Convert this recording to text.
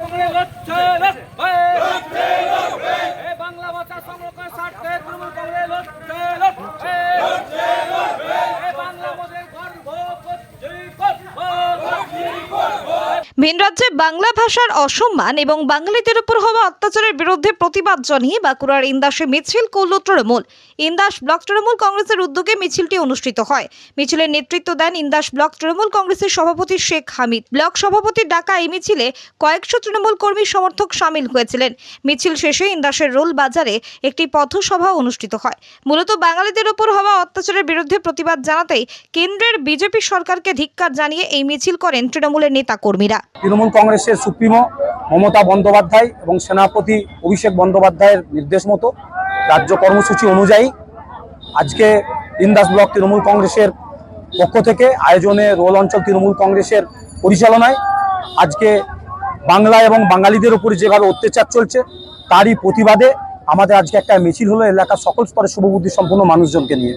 この上がったら前 ভিন রাজ্যে বাংলা ভাষার অসম্মান এবং বাঙালিদের উপর হওয়া অত্যাচারের বিরুদ্ধে প্রতিবাদ জানিয়ে বাঁকুড়ার ইন্দাসে মিছিল করল তৃণমূল। ইন্দাস ব্লক তৃণমূল কংগ্রেসের উদ্যোগে মিছিলটি অনুষ্ঠিত হয়। মিছিলের নেতৃত্ব দেন ইন্দাস ব্লক তৃণমূল কংগ্রেসের সভাপতি শেখ হামিদ। ব্লক সভাপতির ডাকা এই মিছিলে কয়েকশো তৃণমূল কর্মী সমর্থক সামিল হয়েছিলেন। মিছিল শেষে ইন্দাসের রোল বাজারে একটি পথসভা অনুষ্ঠিত হয়। মূলত বাঙালিদের উপর হওয়া অত্যাচারের বিরুদ্ধে প্রতিবাদ জানাতেই কেন্দ্রের বিজেপি সরকারকে ধিক্কার জানিয়ে এই মিছিল করেন তৃণমূলের নেতা কর্মীরা তৃণমূল কংগ্রেসের সুপ্রিমো মমতা বন্দ্যোপাধ্যায় এবং সেনাপতি অভিষেক বন্দ্যোপাধ্যায়ের নির্দেশ মতো রাজ্য কর্মসূচি অনুযায়ী আজকে ইন্দাস ব্লক তৃণমূল কংগ্রেসের পক্ষ থেকে আয়োজনে রোল অঞ্চল তৃণমূল কংগ্রেসের পরিচালনায় আজকে বাংলা এবং বাঙালিদের উপরে যেভাবে অত্যাচার চলছে, তারই প্রতিবাদে আমাদের আজকে একটা মিছিল হলো এলাকার সকল স্তরের শুভবুদ্ধি সম্পন্ন মানুষজনকে নিয়ে।